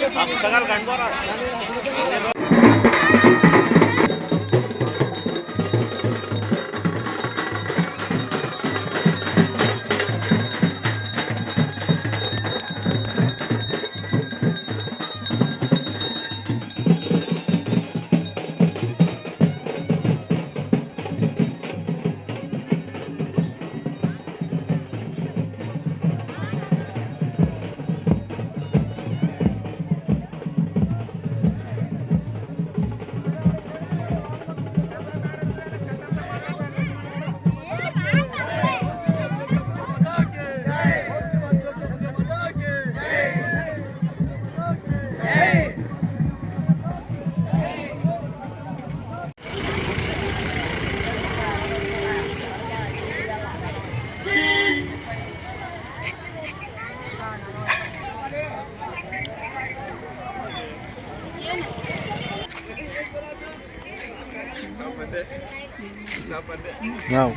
చెప్తున్నాను No.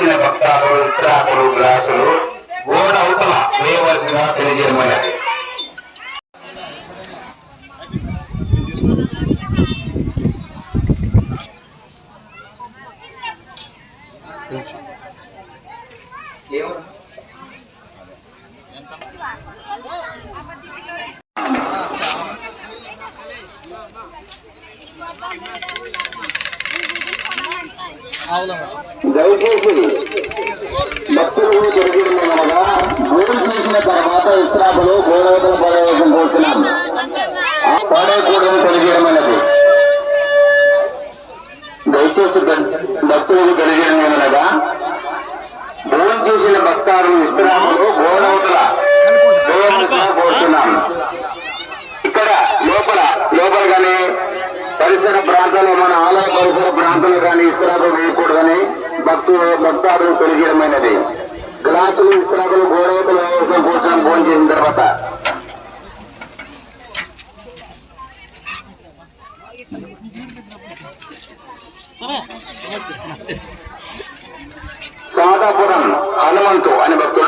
చేసిన భక్తాదులు ఇస్త్రాకులు గ్లాసులు గోడ అవతల Thank you. దయచేసి భక్తులు జరిగినగా భోజనం చేసిన తర్వాత ఇస్రాకులు గోడవతల పడవేయడం పోతున్నాం పడేయకూడదు తెలియజేయమన్నది దయచేసి భక్తులకు తెలియజేయమనగా భోజనం చేసిన భక్తాలు ఇస్రాకులు గోడవతల వేయవలసిన కోరుతున్నాం ఇక్కడ లోపల లోపల కానీ పరిసర ప్రాంతాల్లో మన ఆలయ పరిసర ప్రాంతంలో కానీ ఇస్త్రాకులు వేయకూడదని భక్తులు భక్తాదులు తెలియజేయమైనది గ్లాసులు ఇస్త్రాకులు గోడవతలు వేయవలసిన కోసం ఫోన్ చేసిన తర్వాత. సాదాపురం హనుమంతు అని భక్తుడు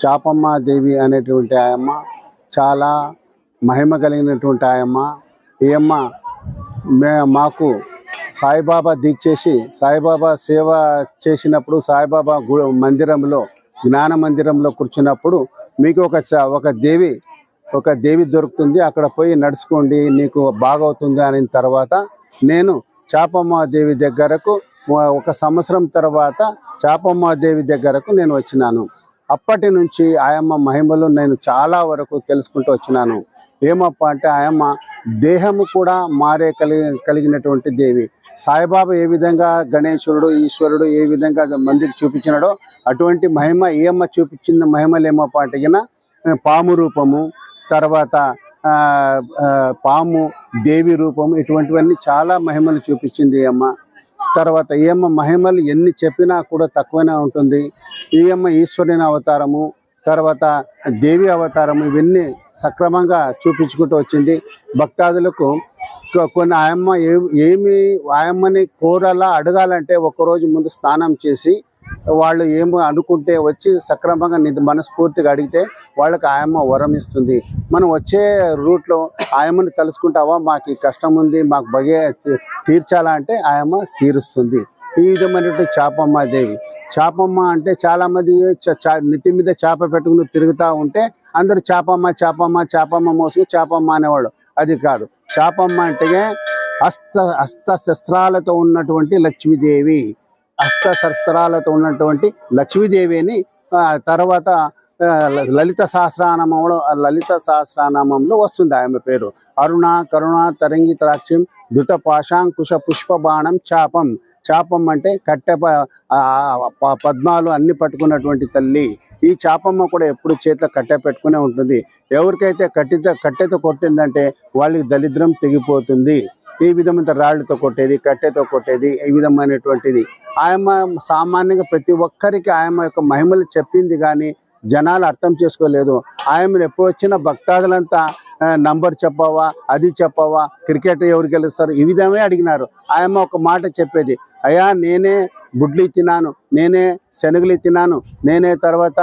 చాపమ్మ దేవి అనేటువంటి ఆయమ్మ చాలా మహిమ కలిగినటువంటి ఆయమ్మ ఈ అమ్మ మే మాకు సాయిబాబా దీక్షేసి సాయిబాబా సేవ చేసినప్పుడు సాయిబాబా గు మందిరంలో జ్ఞాన మందిరంలో కూర్చున్నప్పుడు మీకు ఒక చ- ఒక దేవి ఒక దేవి దొరుకుతుంది. అక్కడ పోయి నడుచుకోండి నీకు బాగవుతుంది అనిన తర్వాత నేను చాపమ్మ దేవి దగ్గరకు ఒక- ఒక సంవత్సరం తర్వాత చాపమ్మ దేవి దగ్గరకు నేను వచ్చినాను. అప్పటి నుంచి ఆయమ్మ మహిమలు నేను చాలా వరకు తెలుసుకుంటూ వచ్చినాను. ఏమప్ప అంటే ఆయమ్మ దేహము కూడా మారే కలిగి కలిగినటువంటి దేవి. సాయిబాబా ఏ విధంగా గణేశుడు ఈశ్వరుడు ఏ విధంగా మందికి చూపించినాడో అటువంటి మహిమ ఏ అమ్మ చూపించిన మహిమలు ఏమప్ప అంటే పాము రూపము తర్వాత ఆ, పాము దేవి రూపం ఇటువంటివన్నీ చాలా మహిమలు చూపించింది అమ్మ. తర్వాత ఈయమ్మ అమ్మ మహిమలు ఎన్ని చెప్పినా కూడా తక్కువనే ఉంటుంది. ఈ అమ్మ ఈశ్వరుని అవతారము తర్వాత దేవి అవతారము ఇవన్నీ సక్రమంగా చూపించుకుంటూ వచ్చింది. భక్తాదులకు కొన్ని ఆయమ్మ ఏమి ఆయమ్మని కోరలా అడగాలంటే ఒకరోజు ముందు స్నానం చేసి వాళ్ళు ఏమో అనుకుంటే వచ్చి సక్రమంగా నిధి మనస్ఫూర్తిగా అడిగితే వాళ్ళకి ఆయమ్మ వరం ఇస్తుంది. మనం వచ్చే రూట్లో ఆయమ్మని తలుచుకుంటావా? మాకు ఈ కష్టం ఉంది మాకు బగే తీర్చాలా అంటే ఆయమ్మ తీరుస్తుంది. ఈ విధమైనటువంటి చాపమ్మ దేవి. చాపమ్మ అంటే చాలా మంది చ- చా- నెత్తి మీద చేప పెట్టుకుని తిరుగుతూ ఉంటే అందరూ చాపమ్మ చాపమ్మ చాపమ్మ మోసుకు చాపమ్మ అనేవాడు అది కాదు. చాపమ్మ అంటే హస్త హస్త శస్త్రాలతో ఉన్నటువంటి లక్ష్మీదేవి. హస్త శస్త్రాలతో ఉన్నటువంటి లక్ష్మీదేవిని తర్వాత లలిత సహస్రనామంలో లలిత సహస్రనామంలో వస్తుంది ఆమె పేరు. అరుణ కరుణ తరంగి ద్రాక్షం ధృత పాశాంకుశ పుష్ప బాణం చాపం. చాపం అంటే కట్టె పద్మాలు అన్ని పట్టుకున్నటువంటి తల్లి. ఈ చాపమ్మ కూడా ఎప్పుడు చేతిలో కట్టె పెట్టుకునే ఉంటుంది. ఎవరికైతే కట్టెతో కట్టెతో కొట్టిందంటే వాళ్ళకి దరిద్రం తెగిపోతుంది. ఈ విధమైన రాళ్ళతో కొట్టేది కట్టెతో కొట్టేది ఈ విధమైనటువంటిది. ఆయమ్మ సామాన్యంగా ప్రతి ఒక్కరికి ఆయమ్మ యొక్క మహిమలు చెప్పింది కానీ జనాలు అర్థం చేసుకోలేదు. ఆయమ్మను ఎప్పుడు వచ్చిన భక్తాదులంతా నంబర్ చెప్పవా అది చెప్పవా క్రికెట్ ఎవరు గెలుస్తారు ఈ విధమే అడిగినారు. ఆయమ్మ ఒక మాట చెప్పేది అయ్యా నేనే గుడ్లు తిన్నాను నేనే శనగలు తిన్నాను నేనే తర్వాత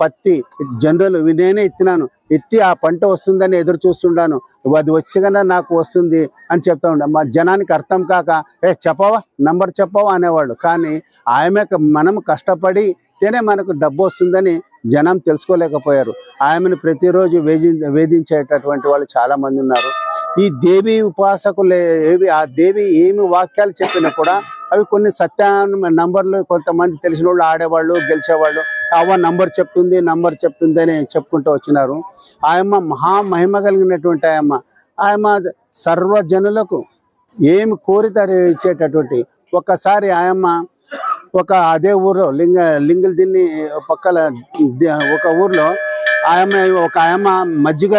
పత్తి జనరల్ నేనే ఎత్తినాను ఎత్తి ఆ పంట వస్తుందని ఎదురు చూస్తుండాను అది వచ్చి కన్నా నాకు వస్తుంది అని చెప్తా ఉండే. మా జనానికి అర్థం కాక ఏ చెప్పవా? నంబర్ చెప్పవా? అనేవాళ్ళు. కానీ ఆమె మనం కష్టపడి తేనే మనకు డబ్బు వస్తుందని జనం తెలుసుకోలేకపోయారు. ఆమెను ప్రతిరోజు వేధి వేధించేటటువంటి వాళ్ళు చాలామంది ఉన్నారు. ఈ దేవి ఉపాసకులు ఏవి ఆ దేవి ఏమి వాక్యాలు చెప్పినా కూడా అవి కొన్ని సత్య నంబర్లు కొంతమంది తెలిసిన వాళ్ళు ఆడేవాళ్ళు గెలిచేవాళ్ళు. అవ్వ నంబర్ చెప్తుంది నంబర్ చెప్తుంది అని చెప్పుకుంటూ వచ్చినారు. ఆయమ్మ మహా మహిమ కలిగినటువంటి ఆయమ్మ. ఆయమ్మ సర్వజనులకు ఏమి కోరిత ఇచ్చేటటువంటి ఒక్కసారి ఆయమ్మ ఒక అదే ఊర్లో లింగ లింగలు దీన్ని పక్కల ఒక ఊర్లో ఆయమ్మ ఒక ఆయమ్మ మజ్జిగ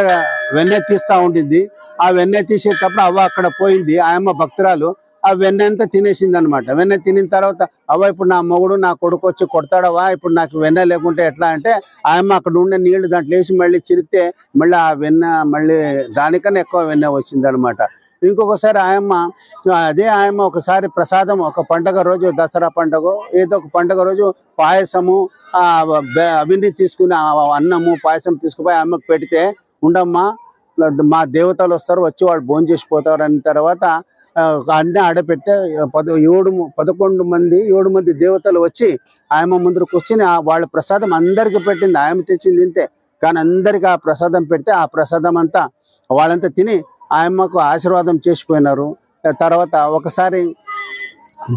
వెన్నె తీస్తూ ఉండింది. ఆ వెన్నె తీసేటప్పుడు అవ్వ అక్కడ పోయింది. ఆయమ్మ భక్తురాలు ఆ వెన్న అంతా తినేసింది అనమాట వెన్న తినిన తర్వాత అవ్వ ఇప్పుడు నా మొగుడు నా కొడుకు వచ్చి కొడతాడవా? ఇప్పుడు నాకు వెన్నె లేకుంటే ఎట్లా? అంటే ఆయమ్మ అక్కడ ఉండే నీళ్ళు దాంట్లో వేసి మళ్ళీ చిరిగితే మళ్ళీ ఆ వెన్నె మళ్ళీ దానికన్నా ఎక్కువ వెన్నె వచ్చింది అనమాట ఇంకొకసారి ఆయమ్మ అదే ఆయమ్మ ఒకసారి ప్రసాదం ఒక పండగ రోజు దసరా పండగ ఏదో ఒక పండగ రోజు పాయసము అవన్నీ తీసుకుని అన్నము పాయసం తీసుకుపోయి ఆమెకు పెడితే ఉండమ్మా మా దేవతలు వస్తారు వచ్చి వాళ్ళు భోజనం చేసిపోతారు అన్న తర్వాత అన్నీ ఆడపెట్టే పద ఏడు పదకొండు మంది ఏడు మంది దేవతలు వచ్చి ఆయమ్మ ముందర కూర్చొని వాళ్ళ ప్రసాదం అందరికి పెట్టింది. ఆయమ్మ తెచ్చింది ఇంతే. కానీ అందరికి ఆ ప్రసాదం పెడితే ఆ ప్రసాదం అంతా వాళ్ళంతా తిని ఆయమ్మకు ఆశీర్వాదం చేసిపోయినారు. తర్వాత ఒకసారి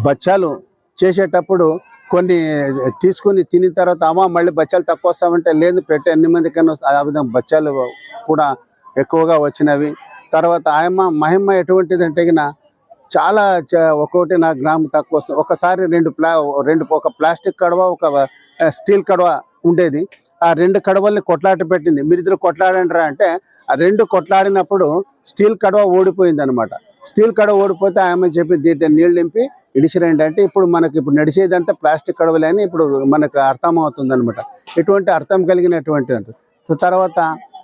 బచ్చాలు చేసేటప్పుడు కొన్ని తీసుకుని తినిన తర్వాత అమ్మ మళ్ళీ బచ్చాలు తక్కువ వస్తామంటే లేదు పెట్టే ఎన్ని మందికైనా ఆ విధంగా బచ్చాలు కూడా ఎక్కువగా వచ్చినవి. తర్వాత ఆయమ్మ మహిమ ఎటువంటిది అంటే చాలా ఒక్కొక్కటి నా గ్రామం తక్కువ వస్తుంది. ఒకసారి రెండు ప్లా రెండు ఒక ప్లాస్టిక్ కడవ ఒక స్టీల్ కడవ ఉండేది. ఆ రెండు కడవల్ని కొట్లాట పెట్టింది. మీరిద్దరు కొట్లాడంటారా అంటే ఆ రెండు కొట్లాడినప్పుడు స్టీల్ కడవ ఓడిపోయింది అనమాట స్టీల్ కడవ ఓడిపోతే ఆమె చెప్పి దీంట్లో నీళ్ళు నింపి ఇడిసిరండి అంటే ఇప్పుడు మనకి ఇప్పుడు నడిచేదంతా ప్లాస్టిక్ కడవలే అని ఇప్పుడు మనకు అర్థం అవుతుంది అనమాట ఇటువంటి అర్థం కలిగినటువంటి తర్వాత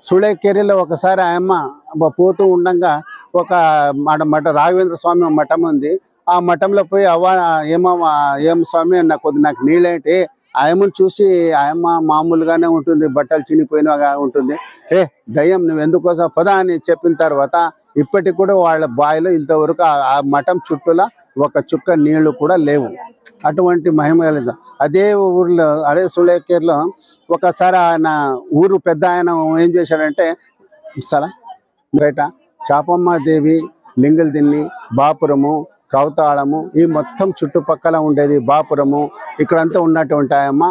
సుళేకేరిలో ఒకసారి ఆయమ్మ అమ్మ పోతూ ఉండంగా ఒక మఠ మఠ రాఘవేంద్ర స్వామి మఠం ఉంది. ఆ మఠంలో పోయి అవ్వ ఏమో ఏం స్వామి నాకు కొద్ది నాకు నీళ్ళేంటి ఆయమ్మను చూసి ఆయమ్మ మామూలుగానే ఉంటుంది బట్టలు చినిపోయినగా ఉంటుంది. ఏ దయ్యం నువ్వు ఎందుకోసం పదా అని చెప్పిన తర్వాత ఇప్పటికి కూడా వాళ్ళ బాయిలో ఇంతవరకు ఆ- మఠం చుట్టూలా ఒక చుక్క నీళ్ళు కూడా లేవు. అటువంటి మహిమ కలిగింది. అదే ఊర్లో అదే సుళేకేర్లో ఒకసారి ఆయన ఊరు పెద్ద ఆయన ఏం చేశాడంటే సలా బయట చాపమ్మ దేవి బాపురము కవతాళము ఈ మొత్తం చుట్టుపక్కల ఉండేది బాపురము. ఇక్కడంతా ఉన్నటువంటి ఆయమ్మ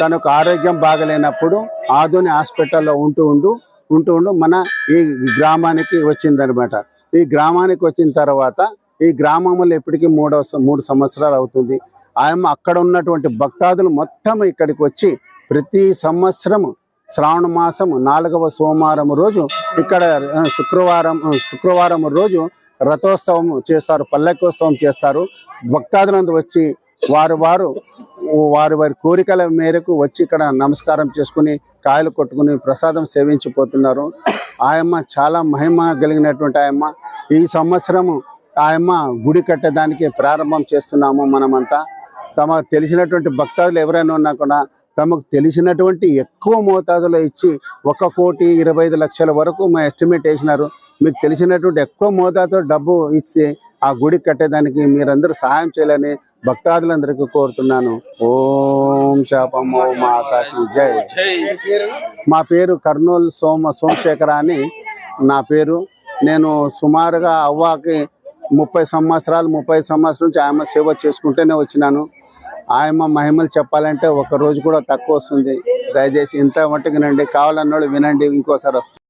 తనకు ఆరోగ్యం బాగలేనప్పుడు ఆధుని హాస్పిటల్లో ఉంటూ ఉండు ఉంటూ ఉండు మన ఈ గ్రామానికి వచ్చిందనమాట. ఈ గ్రామానికి వచ్చిన తర్వాత ఈ గ్రామంలో ఇప్పటికీ మూడో మూడు సంవత్సరాలు అవుతుంది. ఆయమ్మ అక్కడ ఉన్నటువంటి భక్తాదులు మొత్తం ఇక్కడికి వచ్చి ప్రతి సంవత్సరం శ్రావణ మాసం నాలుగవ సోమవారం రోజు ఇక్కడ శుక్రవారం శుక్రవారం రోజు రథోత్సవం చేస్తారు పల్లకోత్సవం చేస్తారు. భక్తాదులందు వచ్చి వారు వారు వారి వారి కోరికల మేరకు వచ్చి ఇక్కడ నమస్కారం చేసుకుని కాయలు కొట్టుకుని ప్రసాదం సేవించిపోతున్నారు. ఆయమ్మ చాలా మహిమ కలిగినటువంటి ఆయమ్మ. ఈ సంవత్సరము ఆయమ్మ గుడి కట్టేదానికి ప్రారంభం చేస్తున్నాము మనమంతా. తమ తెలిసినటువంటి భక్తాదులు ఎవరైనా ఉన్నా కూడా తమకు తెలిసినటువంటి ఎక్కువ మోతాదులో ఇచ్చి ఒక కోటి ఇరవై ఐదు లక్షల వరకు మా ఎస్టిమేట్ వేసినారు. మీకు తెలిసినటువంటి ఎక్కువ మోతాదులో డబ్బు ఇచ్చి ఆ గుడి కట్టేదానికి మీరందరూ సహాయం చేయాలని భక్తాదులందరికీ కోరుతున్నాను. ఓం శాపమో మాతాకి జై. మా పేరు కర్నూలు సోమ సోమశేఖర అని నా పేరు. నేను సుమారుగా అవ్వకి ముప్పై సంవత్సరాలు ముప్పై సంవత్సరాల నుంచి ఆమె సేవ చేసుకుంటూనే వచ్చినాను. ఆయమ్మ మహిమలు చెప్పాలంటే ఒక రోజు కూడా తక్కువ వస్తుంది. దయచేసి ఇంత మట్టుకునండి కావాలన్నోళ్ళు వినండి. ఇంకోసారి వస్తుంది